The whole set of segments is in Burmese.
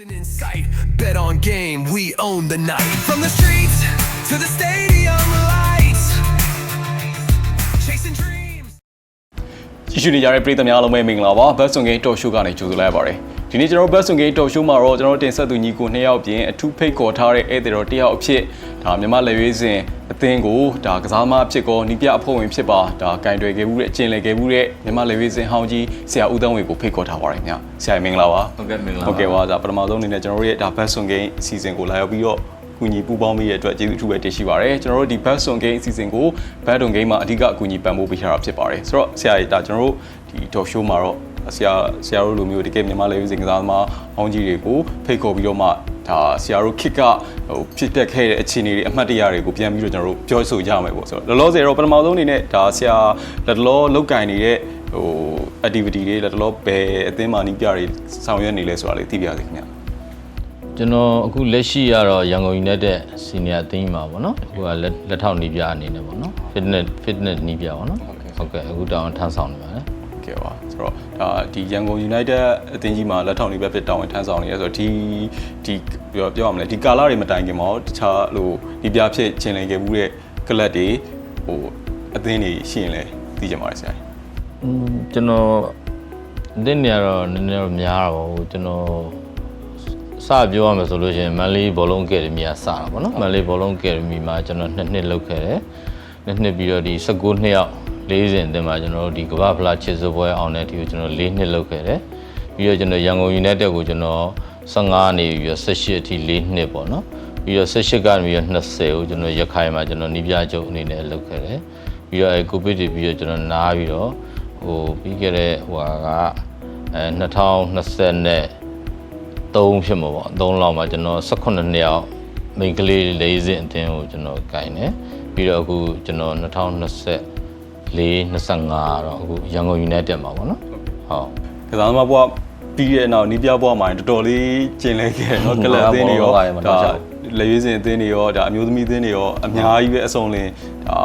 In sight, bet on game, we own the night. From the streets to the stadium lights, chasing dreams. ကြည့်ရှုနေကြတဲ့ပရိသတ်များအားလုံးပဲမင်္ဂလာပါဘတ်ဆွန်ဂိမ်းတော်ရှိုးကနေကြိုဆိုလိုက်ရပါတယ်ဒီနေ့ကျွန်တော်တို့ဘတ်ဆွန်ဂိမ်းတော်ရှိုးမှာတော့ကျွန်တော်တို့တင်ဆက်သူညီကိုနှစ်ယောက်ပြင်အထူးဖိတ်ခေါ်ထားတဲ့ဧည့်သည်တော်တစ်ယောက်အဖြစ် ဒါမြန်မာလက်ရွေးစင်အသင်းကိုဒါကစားမအဖြစ်ကောနီးပြအဖွဲ့ဝင်ဖြစ်ပါဒါကင်တွယ်ခဲ့မှုတဲ့အကျင့်လည်ခဲ့မှုတဲ့မြန်မာလက်ရွေးစင်ဟောင်းကြီးဆရာဦးတန်းဝေကိုဖိတ်ခေါ်ထားပါတယ်ခင်ဗျဆရာမင်္ဂလာပါဟုတ်ကဲ့မင်္ဂလာပါဟုတ်ကဲ့ပါဒါပထမဆုံးအနေနဲ့ကျွန်တော်တို့ရဲ့ဒါဘတ်ဆွန်ဂိမ်းအစီအစဉ်ကိုလာရောက်ပြီးတော့ကူညီပူးပေါင်းမိတဲ့အတွက်ကျေးဇူးအထူးပဲတင်ရှိပါတယ်ကျွန်တော်တို့ဒီ Bad Song Game အစီအစဉ်ကို Bad Song Game မှာအဓိကအကူအညီပံ့ပိုးပေးထားတာဖြစ်ပါတယ်ဆိုတော့ဆရာကြီးဒါကျွန်တော်တို့ဒီ talk show မှာတော့ဆရာဆရာတို့လိုမျိုးတကယ်မြန်မာလေစင်ကစားသမားဟောင်းကြီးတွေကိုဖိတ်ခေါ်ပြီးတော့မှဒါဆရာတို့ခစ်က ဟိုဖြစ်ပျက်ခဲ့တဲ့အခြေအနေတွေအမှတ်တရတွေကိုပြန်ပြီးတော့ကျွန်တော်တို့ပြောဆိုကြမယ်ပေါ့ဆိုတော့လောလောဆယ်တော့ပထမဆုံးအနေနဲ့ဒါဆရာလက်တလောလောက်ကင်နေတဲ့ဟို activity တွေလက်တလောဘယ်အသင်းမှာနီးပြတွေဆောင်ရွက်နေလဲဆိုတာလေးသိပြရစီခင်ဗျာကျွန်တော်အခုလက်ရှိကတော့ရန်ကုန် United Senior အသင်းမှာပေါ့နော်အခုကလက်လက်ထောက်နီးပြအနေနဲ့ပေါ့နော် fitness fitness နီးပြပေါ့နော်ဟုတ်ကဲ့အခုတောင်းထမ်းဆောင်နေပါတယ် ကဲပါဆိုတော့ဒါဒီရန်ကုန် United အသင်းကြီးမှာလက်ထောက်နေပဲဖြစ်တောင်းဝင်ထမ်းဆောင်နေရဆိုတော့ဒီဒီပြောပြောရမလဲဒီကာလတွေမတိုင်ခင်မှာရောတခြားဟိုဒီပြဖြစ်ကျင်လည်ခဲ့မှုတဲ့ကလပ်တွေဟိုအသင်းတွေရှိရင်လည်းသိကြပါတယ်ဆရာကြီးอืมကျွန်တော်အသင်းနေရတော့နည်းနည်းတော့များတာပေါ့ဟိုကျွန်တော်စပြောရမယ်ဆိုလို့ရှိရင်မန်လေးဘောလုံးကယ်ဒမီကစတာပေါ့နော်မန်လေးဘောလုံးကယ်ဒမီမှာကျွန်တော်နှစ်နှစ်လုပ်ခဲ့တယ်နှစ်နှစ်ပြီးတော့ဒီ19နှစ်ယောက် 40အသင်းမှာကျွန်တော်တို့ဒီကမ္ဘာဖလားချစ်စပွဲအောင်တဲ့ဒီကိုကျွန်တော်၄နှစ်လုပ်ခဲ့တယ်ပြီးတော့ကျွန်တော်ရန်ကုန် United ကိုကျွန်တော်15နေပြီးတော့18အထိ၄နှစ်ပေါ့နော်ပြီးတော့18ကနေပြီးတော့20ကိုကျွန်တော်ရခိုင်မှာကျွန်တော်နီးပြချုပ်အနေနဲ့လုပ်ခဲ့တယ်ပြီးတော့အဲကိုဗစ်တွေပြီးတော့ကျွန်တော်နားပြီးတော့ဟိုပြီးခဲ့တဲ့ဟိုဟာကအဲ2020နဲ့3ဖြစ်မှာပေါ့3လောက်မှာကျွန်တော်18နှစ်ယောက်မိန်းကလေး၄စင်အတင်းကိုကျွန်တော်ကင်တယ်ပြီးတော့အခုကျွန်တော်2024 25တော့အခုရန်ကုန် United မှာပေါ့နော်ဟုတ် ကစားသမားဘွားပြီးတဲ့နောက်နီးပြဘွားမှာတော်တော်လေးကျင်လည်ခဲ့တယ်เนาะကလပ်အသင်းတွေရော ဟုတ်ပါရဲ့မတော် ဒါ ရှာဘူး လက်ရွေးစင်အသင်းတွေရောဒါအမျိုးသမီးအသင်းတွေရောအများကြီးပဲအစုံလင်ဒါ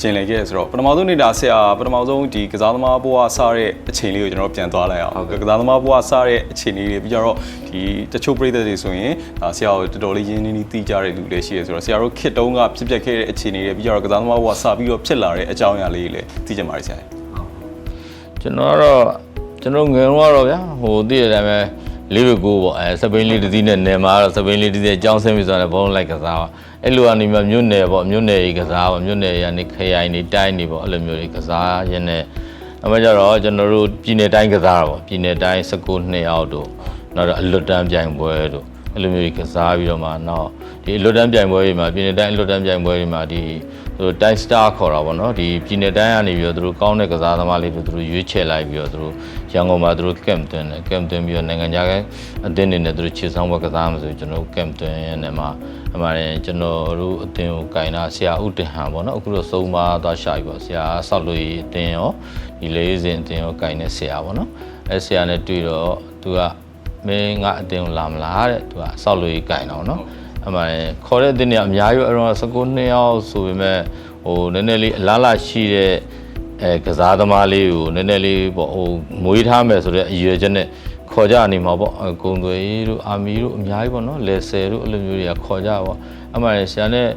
ကျင်လည်ခဲ့တယ်ဆိုတော့ပထမဆုံးနေတာဆရာပထမဆုံးဒီကစားသမားဘွားစားတဲ့အချိန်လေးကိုကျွန်တော်ပြန်သွားလိုက်အောင်ကစားသမားဘွားစားတဲ့အချိန်လေးတွေပြီးတော့ဒီတချို့ပြည်သက်တွေဆိုရင်ဒါဆရာကိုတော်တော်လေးရင်းနှီးနှီးသိကြတဲ့လူတွေရှိရဆိုတော့ဆရာတို့ခစ်တုံးကဖြစ်ပျက်ခဲ့တဲ့အခြေအနေတွေပြီးတော့ကစားသမားဘွားစားပြီးတော့ဖြစ်လာတဲ့အကြောင်းအရာလေးတွေလည်းသိကြပါရစေဆရာကျွန်တော်ကတော့ကျွန်တော်ငယ်တော့ကတော့ဗျာဟိုသိတဲ့အတိုင်းပဲ လေးပဲကိုပေါ့အဲစပိန်လေးတစ်စီးနဲ့နေမှာတော့စပိန်လေးတစ်စီးအကြောင်းဆင်းပြီးဆိုတော့ဘောလုံးလိုက်ကစားပါအဲ့လိုကနေမှမြို့နယ်ပေါ့မြို့နယ်ကြီးကစားပါမြို့နယ်ရနေခရိုင်နေတိုင်းနေပေါ့အဲ့လိုမျိုးတွေကစားရင်းနဲ့အမှကျတော့ကျွန်တော်တို့ပြည်နယ်တိုင်းကစားတာပေါ့ပြည်နယ်တိုင်း19နှစ်အောက်တို့နောက်တော့အလွတ်တန်းပြိုင်ပွဲတို့ အဲ့လိုမျိုးကြီးကစားပြီးတော့မှနောက်ဒီအလွတ်တန်းပြိုင်ပွဲတွေမှာပြည်နယ်တိုင်းအလွတ်တန်းပြိုင်ပွဲတွေမှာဒီသူတို့တိုင်းစတာခေါ်တာပေါ့နော်ဒီပြည်နယ်တိုင်းကနေပြီးတော့သူတို့ကောင်းတဲ့ကစားသမားလေးတွေသူတို့ရွေးချယ်လိုက်ပြီးတော့သူတို့ရန်ကုန်မှာသူတို့ကမ်တွင်းတယ်ကမ်တွင်းပြီးတော့နိုင်ငံခြားကအသင်းတွေနဲ့သူတို့ခြေဆောင်ဘက်ကစားမှာဆိုကျွန်တော်တို့ကမ်တွင်းရဲ့နေမှာအမှန်တည်းကျွန်တော်တို့အသင်းကိုကင်တာဆရာဦးတင်ဟန်ပေါ့နော်အခုတော့စုံမသွားရှာပြီပေါ့ဆရာဆောက်လို့ရအသင်းရောဒီလေးစင်အသင်းရောကင်တဲ့ဆရာပေါ့နော်အဲဆရာနဲ့တွေ့တော့သူက မင်းငါအတင်းကိုလာမလားတဲ့သူကဆောက်လို့ရကင်တော့နော်အမှန်ခေါ်တဲ့အတင်းတွေအများကြီးအရော19နှစ်ယောက်ဆိုပေမဲ့ဟိုနည်းနည်းလေးအလားလာရှိတဲ့အဲကစားသမားလေးကိုနည်းနည်းလေးပေါ့ဟိုမွေးထားမယ်ဆိုတဲ့အရွယ်ချက်နဲ့ခေါ်ကြနေမှာပေါ့ဂုံသွေးတို့အာမီတို့အများကြီးပေါ့နော်လေဆယ်တို့အဲ့လိုမျိုးတွေကခေါ်ကြပေါ့အမှန်ဆရာနဲ့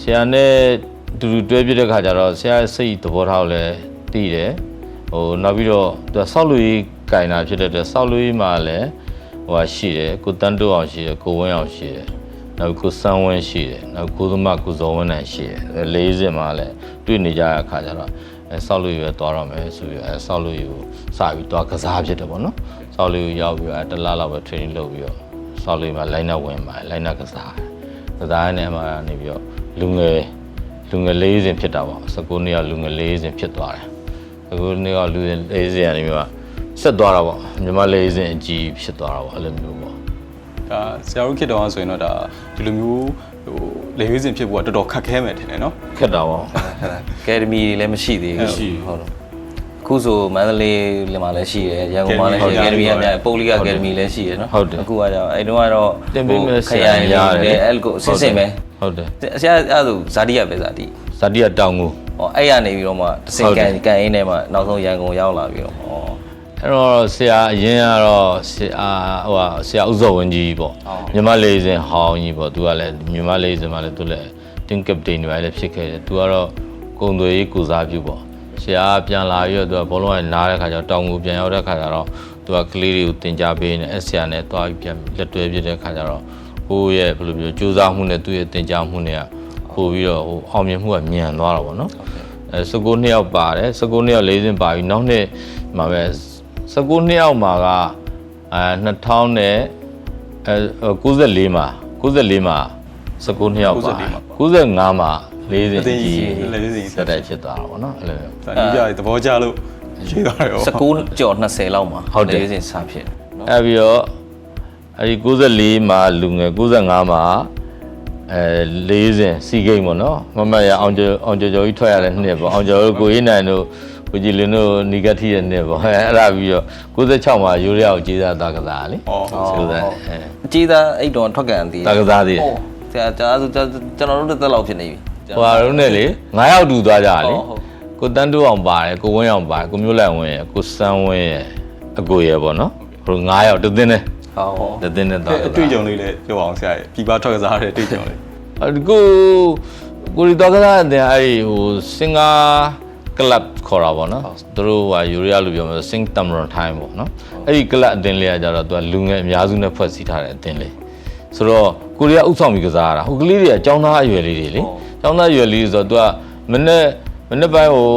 ဆရာနဲ့တူတူတွဲပြတဲ့ခါကျတော့ဆရာရဲ့စိတ်သဘောထားကိုလည်းသိတယ်ဟိုနောက်ပြီးတော့သူကဆောက်လူကြီးကင်တာဖြစ်တဲ့အတွက်ဆောက်လူကြီးမှာလည်း ဟိုဟာရှိတယ်ကိုတန်းတိုးအောင်ရှိတယ်ကိုဝင်းအောင်ရှိတယ်နောက်ကိုစန်းဝင်းရှိတယ်နောက်ကိုသမကိုဇော်ဝင်းနိုင်ရှိတယ်လေးစင်မှာလည်းတွေ့နေကြတဲ့အခါကျတော့အဲဆောက်လူကြီးပဲသွားတော့မယ်ဆိုပြီးအဲဆောက်လူကြီးကိုစပြီးသွားကစားဖြစ်တယ်ပေါ့နော်ဆောက်လူကြီးရောက်ပြီးတော့အဲတစ်လားလောက်ပဲ training လုပ်ပြီးတော့ဆောက်လူကြီးမှာ line up ဝင်ပါတယ် line up ကစားတယ်ကစားနေမှာနေပြီးတော့လူငယ်လူငယ်လေးစင်ဖြစ်တာပေါ့19နှစ်ကလူငယ်လေးစင်ဖြစ်သွားတယ်အခုနေ့ကလူငယ်လေးစင်ကနေပြီးတော့ ဆက်သွားတာပေါ့မြန်မာလေးစင်အကြီးဖြစ်သွားတာပေါ့အဲ့လိုမျိုးပေါ့ဒါဆရာတို့ခေတ္တကဆိုရင်တော့ဒါဒီလိုမျိုးဟိုလေရွေးစင်ဖြစ်ဖို့ကတော်တော်ခက်ခဲမယ်ထင်တယ်နော်ခက်တာပေါ့ကယ်ဒမီတွေလည်းမရှိသေးဘူးမရှိဘူးဟုတ်တော့အခုဆိုမန္တလေးလည်းမှာလည်းရှိတယ်ရန်ကုန်မှာလည်းရှိတယ်ကယ်ဒမီကများပုတ်လီကကယ်ဒမီလည်းရှိတယ်နော်ဟုတ်တယ်အခုကကြောင့်အဲ့တုန်းကတော့တင်ပေးမယ်ခရိုင်ဆရာရတယ်လည်းအဲ့ကိုစစ်စစ်ပဲဟုတ်တယ်ဆရာအဲ့ဒါဆိုဇာတိရပဲဇာတိဇာတိကတောင်ကိုဟောအဲ့ရနေပြီးတော့မှတစ်စင်ကန်ကန်အင်းထဲမှာနောက်ဆုံးရန်ကုန်ရောက်လာပြီးတော့ဟော အဲအဲ့တော့ဆရာအရင်ကတော့ဆရာဟိုဟာဆရာဥဇော်ဝင်းကြီးပေါ့မြန်မာလေးစင်ဟောင်းကြီးပေါ့သူကလည်းမြန်မာလေးစင်မှာလည်းသူလည်းတင်ကပတိန်တွေလည်းဖြစ်ခဲ့တယ်သူကတော့ကုံသွေးကုစားပြုပေါ့ဆရာပြန်လာပြီးတော့သူကဘောလုံးကနားတဲ့ခါကျတော့တောင်ကိုပြန်ရောက်တဲ့ခါကျတော့သူကကလေးတွေကိုတင် जा ပေးနေအဆရာနဲ့တွားပြီးပြန်လက်တွဲပြတဲ့ခါကျတော့ကိုယ့်ရဲ့ဘယ်လိုပြောကြိုးစားမှုနဲ့သူ့ရဲ့တင် जा မှုနဲ့ကပို့ပြီးတော့ဟိုအောင်မြင်မှုကမြန်သွားတော့ဗောနော်အဲ19နှစ်ယောက်ပါတယ်19နှစ်ယောက်၄စင်းပါပြီနောက်နှစ်မှာပဲ 19နှစ်ယောက်မှာကအဲ2000နဲ့အဲ94မှာ94မှာ19နှစ်ယောက်ပါ95မှာ၄စင်းအသိကြီးလေးစင်းဆက်တိုက်ဖြစ်သွားတာပေါ့နော်အဲ့လိုဒါနီးပြသဘောကျလို့ရှိသွားတယ်ပေါ့19ကျော်20လောက်မှာဟုတ်တယ်လေးစင်စားဖြစ်နော်အဲ့ပြီးတော့အဲ့ဒီ94မှာလူငယ်95မှာအဲ၄စင်စီဂိမ်းပေါ့နော်မမရအောင်ကျော်အောင်ကျော်ကျော်ကြီးထွက်ရတဲ့နှစ်ပေါ့အောင်ကျော်တို့ကိုရေးနိုင်တို့ ကိုကြည်လင်းတို့နီဂတ်တီရဲ့နှစ်ပေါ့အဲအဲ့ဒါပြီးတော့96မှာယူရီးယားကိုကြေးစားသားကစားလေဩဟုတ်ဆိုတော့အဲအကြီးသားအဲ့တော့ထွက်ကန်သေးသားကစားသေးတယ်ဆရာကျွန်တော်ကျွန်တော်တို့တက်လောက်ဖြစ်နေပြီဟိုဟာတို့နဲ့လေ9ယောက်တူသွားကြတာလေဟုတ်ဟုတ်ကိုတန်းတူအောင်ပါတယ်ကိုဝင်းအောင်ပါတယ်ကိုမျိုးလိုက်ဝင်းရယ်ကိုစန်းဝင်းရယ်အကိုရယ်ပေါ့နော်ဟို9ယောက်တသိန်းနဲ့ဟုတ်တသိန်းနဲ့သွားအတွေ့အကြုံလေးလည်းပြောအောင်ဆရာရဲ့ပြည်ပထွက်ကစားတဲ့အတွေ့အကြုံလေးအဲ့ကိုကိုရီတော့ကစားတဲ့အဲ့ဒီဟိုစင်ကာ ကလပ်ခေါ်တာပေါ့နော်သူတို့ဟာယူရီးယားလို့ပြောမှာစင်တမ်ရွန်ထိုင်းပေါ့နော်အဲ့ဒီကလပ်အတင်းလေးကကြတော့သူကလူငယ်အများစုနဲ့ဖွဲ့စည်းထားတဲ့အတင်းလေးဆိုတော့ကိုရီးယားဥဆောင်ပြီးကစားရတာဟိုကလေးတွေကចောင်းသားအရွယ်လေးတွေလေចောင်းသားအရွယ်လေးဆိုတော့သူကမနေ့မနေ့ပိုင်းဟို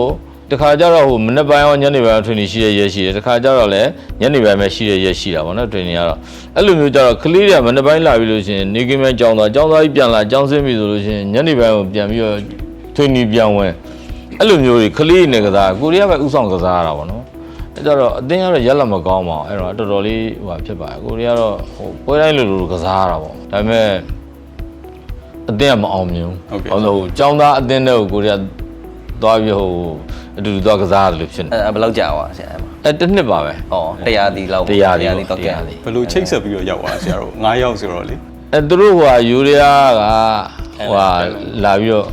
တခါကျတော့ဟိုမနေ့ပိုင်းရောညနေပိုင်းရော training ရှိရရက်ရှိတယ်တခါကျတော့လည်းညနေပိုင်းပဲရှိရရက်ရှိတာပေါ့နော် training ကတော့အဲ့လိုမျိုးကျတော့ကလေးတွေကမနေ့ပိုင်းလာပြီးလို့ရှိရင်နေကင်းမဲ့ကြောင်းသွားကြောင်းသားကြီးပြန်လာကြောင်းဆင်းပြီဆိုလို့ရှိရင်ညနေပိုင်းကိုပြန်ပြီးတော့ training ပြန်ဝင် အဲ့လိုမျိုးတွေကလေးတွေနဲ့ကစားကိုရီးယားပဲဥဆောင်ကစားရတာပေါ့နော်အဲ့ကြတော့အတင်းကတော့ရက်လက်မကောင်းပါဘူးအဲ့တော့တော်တော်လေးဟိုဟာဖြစ်ပါတယ်ကိုရီးယားတော့ဟိုပွဲတိုင်းလိုလိုကစားရတာပေါ့ဒါပေမဲ့အတင်းကမအောင်မြင်ဘူးဟိုဟိုကြောင်းသားအတင်းတဲ့ကိုကိုရီးယားသွားပြီးဟိုအတူတူသွားကစားရတယ်လို့ဖြစ်နေအဲ့ဘယ်လောက်ကြာသွားဆရာအဲ့မှာအဲတစ်နှစ်ပါပဲဟောတရားဒီလောက်တရားဒီဒီတော့ကဲတရားဒီဘယ်လိုချိတ်ဆက်ပြီးတော့ရောက်သွားဆရာတို့9ယောက်ဆိုတော့လေအဲသူတို့ဟိုဟာယူရီးယားကဟိုဟာလာပြီးတော့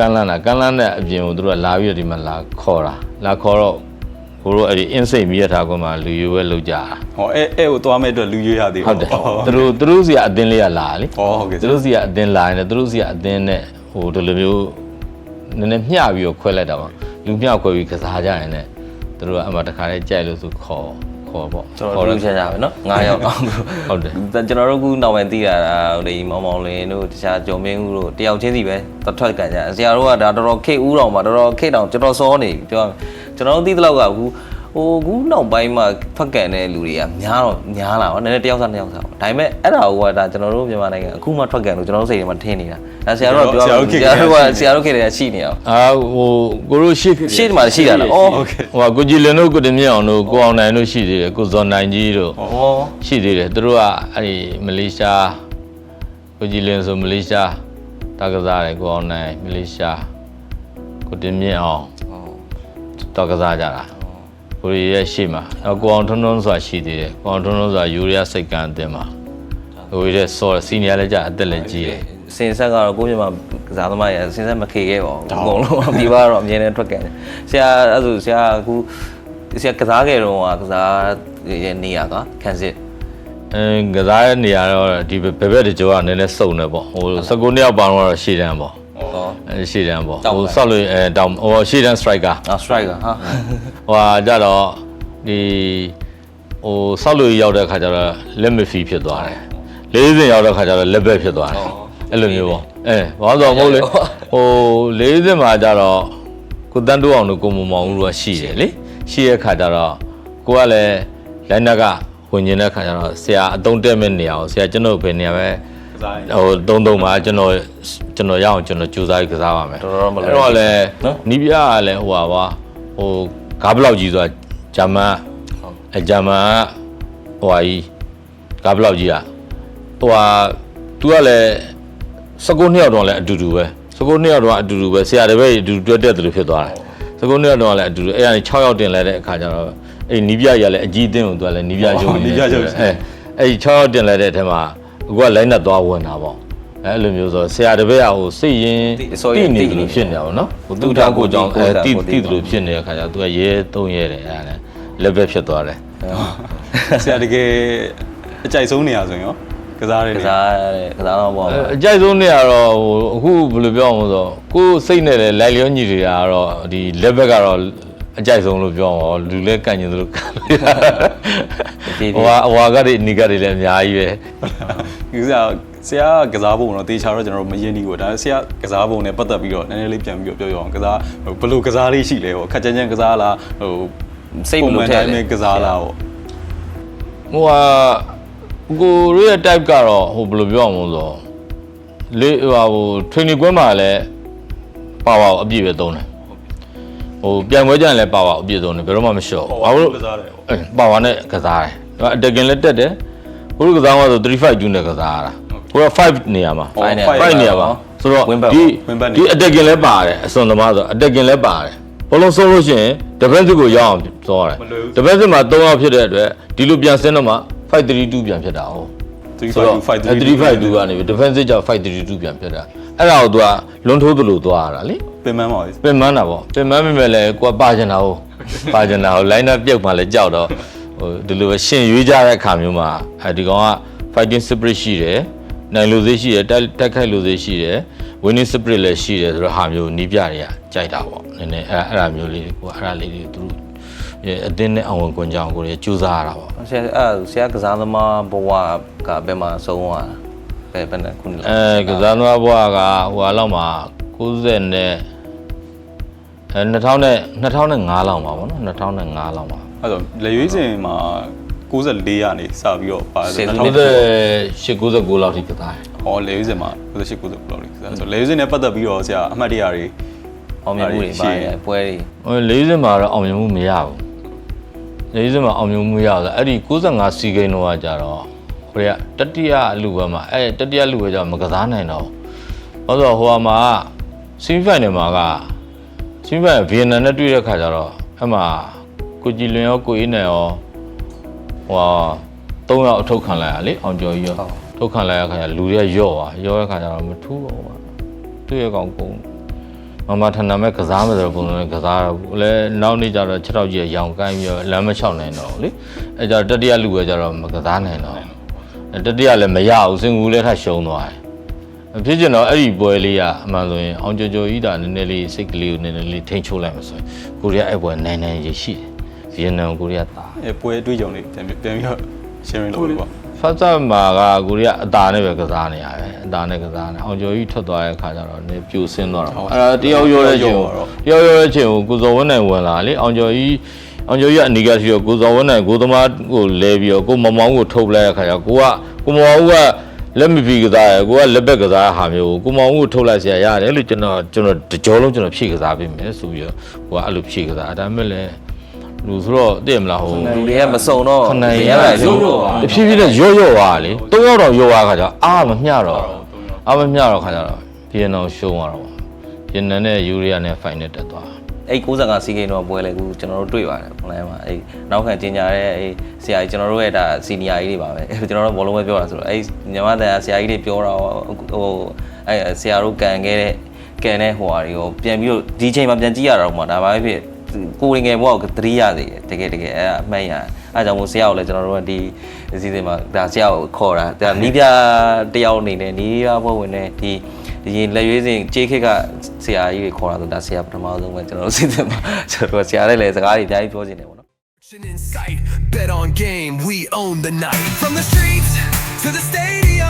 ကန်းလန်းတာကန်းလန်းတဲ့အပြင်ကိုသူတို့ကလာပြီးတော့ဒီမှာလာခေါ်တာလာခေါ်တော့ကိုတို့အဲ့ဒီအင်းစိတ်မိရထားကွန်မှာလူယူပဲလောက်ကြတာဟောအဲအဲကိုသွားမဲ့အတွက်လူရွေးရသေးဟုတ်တယ်သူတို့သူတို့စီကအတင်းလေးကလာလေဟောဟုတ်ကဲ့သူတို့စီကအတင်းလာရင်လည်းသူတို့စီကအတင်းနဲ့ဟိုဒီလိုမျိုးနည်းနည်းမျှပြီးတော့ခွဲလိုက်တာပါလူမျှခွဲပြီးကစားကြရင်လည်းသူတို့ကအမှတခါလေးကြိုက်လို့ဆိုခေါ် ခေါ်ပေါ့ ကျွန်တော်တို့ရှာကြပဲเนาะ9ရောက်တော့ ဟုတ်တယ် ကျွန်တော်တို့ခုနောက်ပိုင်းသိရတာဟိုဒီမောင်မောင်လင်းတို့တခြားဂျုံမင်းဦးတို့တယောက်ချင်းစီပဲတထွက်ကန်ကြဆရာတို့ကဒါတော်တော်ခေဦးတော်မှာတော်တော်ခေတောင်ကျွန်တော်စောနေပြီပြောကျွန်တော်တို့သိတဲ့လောက်ကအခု ဟိုခုနောက်ပိုင်းမှာထွက်ကန်တဲ့လူတွေကများတော့များလာတော့နည်းနည်းတယောက်စားတယောက်စားပေါ့ဒါပေမဲ့အဲ့ဒါကဒါကျွန်တော်တို့မြန်မာနိုင်ငံအခုမှထွက်ကန်လို့ကျွန်တော်တို့စိတ်ထဲမှာထင်နေတာဒါဆရာတို့ကပြောဆရာတို့ကဆရာတို့ခေတည်းကရှိနေအောင်အာဟိုကိုတို့ရှေ့ရှေ့မှာရှိတာလားအော်ဟုတ်ကဲ့ဟိုကကိုကြည်လင်တို့ကိုတင်မြင့်အောင်တို့ကိုအောင်နိုင်တို့ရှိသေးတယ်ကိုဇော်နိုင်ကြီးတို့ဩရှိသေးတယ်သူတို့ကအဲ့ဒီမလေးရှားကိုကြည်လင်ဆိုမလေးရှားတက္ကစားတယ်ကိုအောင်နိုင်မလေးရှားကိုတင်မြင့်အောင်တက္ကစားကြတာ ကိုရီးရဲ့ရှေ့မှာနောက်ကိုအောင်ထွန်းထွန်းဆိုတာရှိသေးတယ်ကိုအောင်ထွန်းထွန်းဆိုတာယူရီးယားစိတ်ကန်အတင်းမှာကိုရီးရဲ့ဆော်စီနီယာလည်းကြာအသက်လည်းကြီးတယ်စင်ဆက်ကတော့ကိုယ့်မြန်မာကစားသမားရစင်ဆက်မခေခဲ့ပါဘူးအကုန်လုံးဒီဘာတော့အမြဲတမ်းထွက်ခဲ့တယ်ဆရာအဲ့ဆိုဆရာအခုဆရာကစားခဲ့တော့ကစားရဲ့နေရာကခန်းစစ်အဲကစားတဲ့နေရာတော့ဒီဘယ်ဘက်တကြောကနည်းနည်းစုံတယ်ပေါ့ဟို19နှစ်ယောက်ပေါင်းတော့ရှေ့တန်းပေါ့ဟောအဲ ရှေ့တန်းပေါ့တောင်ဟိုပံဆော့လို့အဲတောင်ဟိုရှေ့တန်း striker အာစထရိုက်ကဟာဟိုဟာကြတော့ဒီဟိုဆောက်လို့ရောက်တဲ့ခါကျတော့လက်မဖီဖြစ်သွားတယ်လေးစင်ရောက်တဲ့ခါကျတော့လက်ဘက်ဖြစ်သွားတယ်အဲ့လိုမျိုးပေါ့အဲဘာလို့ဆိုတော့မဟုတ်လေဟိုလေးစင်မှာကြတော့ကိုတန်းတိုးအောင်တို့ကိုမမောင်ဦးတို့ကရှိတယ်လေရှိရဲ့ခါကျတော့ကိုကလည်းလိုင်းနက်ကဝင်ကျင်တဲ့ခါကျတော့ဆရာအတုံးတက်မဲ့နေရာကိုဆရာကျွန်တော်ဘယ်နေရာပဲက စားရင် ဟိုတုံးတုံးမှာကျွန်တော်ကျွန်တော်ရအောင်ကျွန်တော်ကြိုးစားပြီးကစားပါမယ် တော်တော်မလွယ် အဲ့တော့လည်း နော် နီးပြကလည်းဟိုပါပါဟိုကားဘလောက်ကြီးဆိုတာဂျာမန်အဲဂျာမန်ကဟိုဟာကြီးကားဘလောက်ကြီးอ่ะဟိုဟာ तू ကလည်း19နှစ်ယောက်တော့လည်းအတူတူပဲ19နှစ်ယောက်တော့အတူတူပဲဆရာတပည့်အတူတူတွဲတက်တယ်လို့ဖြစ်သွားတယ်19နှစ်ယောက်တော့လည်းအတူတူအဲ့ဒါ6ယောက်တင်လဲတဲ့အခါကျတော့အဲ့နီးပြကြီးကလည်းအကြီးအသင်းကို तू ကလည်းနီးပြချုပ် နီးပြချုပ် အဲအဲ့ဒီ6ယောက်တင်လဲတဲ့အထက်မှာ အခုကလိုင်းနဲ့သွားဝင်တာပေါ့အဲ့လိုမျိုးဆိုဆရာတပည့်ကဟိုစိတ်ရင်းတိနေတယ်လို့ဖြစ်နေတာပေါ့နော်ဟိုသူ့ထားကိုကြောင့်အဲတိတိတယ်လို့ဖြစ်နေတဲ့အခါကျတော့ तू ကရဲသုံးရဲတယ်အဲ့ဒါလည်း level ဖြစ်သွားတယ်ဆရာတကယ်အကြိုက်ဆုံးနေရဆိုရင်ရောကစားတဲ့ကနေရာစားတဲ့ကစားတော့ပေါ့အကြိုက်ဆုံးနေရတော့ဟိုအခုဘယ်လိုပြောအောင်ဆိုတော့ကိုယ်စိတ်နဲ့လည်းလိုက်လျောညီတွေကတော့ဒီ level ကတော့ အကြိုက်ဆုံးလို့ပြောအောင်လူလဲကန်ကျင်သလိုကန်လို့ရဟိုဟာဟိုဟာကတွေအနီကတွေလည်းအများကြီးပဲဒီဆရာဆရာကစားပုံတော့တေချာတော့ကျွန်တော်တို့မရင်းနှီးဘူးဒါဆရာကစားပုံနဲ့ပတ်သက်ပြီးတော့နည်းနည်းလေးပြန်ပြီးတော့ပြောပြအောင်ကစားဘယ်လိုကစားလေးရှိလဲဟိုခက်ကြမ်းကြမ်းကစားလားဟိုစိတ်မလို့ပုံမှန်ထည့်တိုင်းလေပဲကစားလားဟိုဟိုဟာကိုရိုးရဲ့ type ကတော့ဟိုဘယ်လိုပြောအောင်လို့ဆိုတော့လေဟိုဟာဟို training ကွင်းမှာလည်းပါဝါအပြည့်ပဲသုံးတယ် ဟိုပြန်ပွဲကြရင်လည်းပါဝါအပြည့်သုံးတယ်ဘယ်တော့မှမလျှော့ဘူးဘာလို့ကစားတယ်ဟိုအဲပါဝါနဲ့ကစားတယ်ဟိုအတက်ကင်လည်းတက်တယ်ကိုရိုးကစားမှဆို35 2နဲ့ကစားရတာဟိုက5နေရာမှာ Five နေရာ5နေရာပါဆိုတော့ဝင်းဘက်ဒီဝင်းဘက်နေဒီအတက်ကင်လည်းပါတယ်အစွန်သမားဆိုအတက်ကင်လည်းပါတယ်ဘလုံးဆုံးလို့ရှိရင် defensive ကိုရောက်အောင်စောရတယ်မလွယ်ဘူး defensive မှာ3ယောက်ဖြစ်တဲ့အတွက်ဒီလိုပြန်ဆင်းတော့မှ532ပြန်ဖြစ်တာဟုတ် ဆိုတော့352ကနေပြီ defensive ကြောင့်532ပြန်ဖြစ်တာအဲ့ဒါကိုသူကလွန်ထိုးသလိုသွားရတာလေပင်ပန်းပါလေပင်မန်းတာပေါ့ပင်မန်းမိမဲ့လဲကိုကပါကျင်တာဟုတ်ပါကျင်တာဟုတ် line up ပြုတ်မှလည်းကြောက်တော့ဟိုဒီလိုပဲရှင်ရွေးကြတဲ့အခါမျိုးမှာအဲဒီကောင်က fighting spirit ရှိတယ်နိုင်လူသေးရှိတယ်တက်တက်ခိုက်လူသေးရှိတယ် winning spirit လည်းရှိတယ်ဆိုတော့ဟာမျိုးနီးပြတွေကကြိုက်တာပေါ့နည်းနည်းအဲ့အဲ့ဒါမျိုးလေးကိုအဲ့ဒါလေးတွေသူတို့ အတင်းနဲ့အောင်ဝင်ကွန်ကြောင်ကိုလည်းကြိုးစားရတာပေါ့ဆရာအဲ့ဆရာကစားသမားဘဝကဘယ်မှာဆုံးသွားဘယ်ဘယ်နဲ့ခုနှစ်အဲကစားသမားဘွားကဟိုအလောက်မှာ90နဲ့အဲ2000နဲ့2005လောက်မှာပေါ့နော်2005လောက်မှာအဲ့တော့လေရွေးစင်မှာ94ရာနေစပြီးတော့ပါတယ်98 99လောက်ထိကစားတယ်ဟောလေရွေးစင်မှာ98 99လောက်လေးကစားဆိုလေရွေးစင်နဲ့ပတ်သက်ပြီးတော့ဆရာအမှတ်တရတွေအောင်မြင်မှုတွေပါတယ်ပွဲတွေဟို40မှာတော့အောင်မြင်မှုမရဘူး 40မှာအောင်မြင်မှုမရဘူးအဲ့ဒီ95စီဂိမ်းတော့ကကြတော့ဟိုရတတိယအလူဘက်မှာအဲတတိယလူဘက်ကျမကစားနိုင်တော့ဘူးဘာလို့ဆိုဟိုမှာစီဖိုင်နယ်မှာကစီဖိုင်ဗီယက်နမ်နဲ့တွေ့တဲ့ခါကျတော့အဲ့မှာကိုကြည်လွင်ရောကိုအေးနယ်ရောဟိုဟာ၃ယောက်အထုတ်ခံလိုက်ရလေအောင်ကျော်ကြီးရောထုတ်ခံလိုက်ရခါကျလူတွေကယော့သွားယော့ရခါကျတော့မထူးတော့ဘူးသူ့ရဲ့ကောင်ကုန် မမထန်နာမဲ့ကစားမယ်ဆိုတော့ပုံစံနဲ့ကစားတော့ဘူးလဲနောက်နေ့ကျတော့6ထောက်ကြီးရောင်ကိုင်းပြီးတော့လမ်းမလျှောက်နိုင်တော့ဘူးလေအဲကြတော့တတိယလူပဲကျတော့မကစားနိုင်တော့ဘူးအဲတတိယလည်းမရဘူးစင်ကူလည်းထပ်ရှုံးသွားတယ်အဖြစ်ကျင်တော့အဲ့ဒီပွဲလေးကအမှန်ဆိုရင်အောင်ကျော်ကျော်ကြီးတာနည်းနည်းလေးစိတ်ကလေးကိုနည်းနည်းလေးထိန်းချုပ်လိုက်မှဆိုရင်ကိုရီးယားအဲ့ပွဲနိုင်နိုင်ရရှိတယ်ဗီယက်နမ်ကိုရီးယားတာအဲပွဲအတွေ့အကြုံလေးပြန်ပြီးပြန်ပြီးတော့ sharing လုပ်လို့ပေါ့ ဖတ်ဆက်မှာကကိုရီးယားအတာနဲ့ပဲကစားနေရတယ်အတာနဲ့ကစားနေအောင်ကျော်ကြီးထွက်သွားတဲ့အခါကျတော့နည်းပြိုဆင်းသွားတော့အဲ့ဒါတယောက်ရောတဲ့ချိန်ကိုတယောက်ရောတဲ့ချိန်ကိုကိုစော်ဝင်းနိုင်ဝင်လာလေအောင်ကျော်ကြီးအောင်ကျော်ကြီးအနီကရှိတော့ကိုစော်ဝင်းနိုင်ကိုသမားကိုလဲပြီးတော့ကိုမမောင်ကိုထုတ်ပလိုက်တဲ့အခါကျကိုကကိုမောင်ကလက်မပီကစားရကိုကလက်ဘက်ကစားဟာမျိုးကိုမောင်ကိုထုတ်လိုက်เสียရတယ်လို့ကျွန်တော်ကျွန်တော်တကြောလုံးကျွန်တော်ဖြည့်ကစားပေးမယ်ဆိုပြီးတော့ကိုကအဲ့လိုဖြည့်ကစားဒါပေမဲ့လည်း လူဆိုတော့သိရမလားဟိုလူတွေကမစုံတော့ခဏရရရတာတရုပ်ရောဖြည်းဖြည်းနဲ့ရော့ရော့သွားလေ၃ယောက်တော့ရော့သွားခါကျတော့အာမမျှတော့အာမမျှတော့ခါကျတော့ဗီယက်နမ်ရှုံးသွားတော့ဗီယက်နမ်နဲ့ယူရီးယားနဲ့ဖိုင်နယ်တက်သွားအဲ့95စီးကိန်းတော့ပွဲလဲကူကျွန်တော်တို့တွေ့ပါတယ်ဘလိုင်းမှာအဲ့နောက်ခံကျင်ညာတဲ့အဲ့ဆရာကြီးကျွန်တော်တို့ရဲ့ဒါစီနီယာကြီးတွေပါပဲကျွန်တော်တို့ဘောလုံးပဲပြောတာဆိုတော့အဲ့ညီမတန်ဆရာကြီးတွေပြောတာဟိုအဲ့ဆရာတို့ကန်ခဲ့တဲ့ကန်တဲ့ဟိုဟာတွေကိုပြန်ပြီးတော့ဒီချိန်မှာပြန်ကြည့်ရတာတော့မှဒါပါပဲဖြစ် ကိုရင်ငယ်ဘဝကိုသတိရစေတယ်တကယ်တကယ်အဲ့အမှန်ရအဲ့ကြောင့်မို့ဆရာကိုလည်းကျွန်တော်တို့ကဒီအစည်းအဝေးမှာဒါဆရာကိုခေါ်တာဒါနီးပြတယောက်အနေနဲ့နီးပြဘဝဝင်နေဒီဒီရင်လက်ရွေးစင်ကြေးခက်ကဆရာကြီးတွေခေါ်တာဆိုဒါဆရာပထမဆုံးပဲကျွန်တော်တို့စီစဉ်မှာကျွန်တော်ဆရာလည်းလည်းစကားတွေအများကြီးပြောချင်တယ်ပေါ့နော် Action in sight, bet on game, we own the night. From the streets to the stadium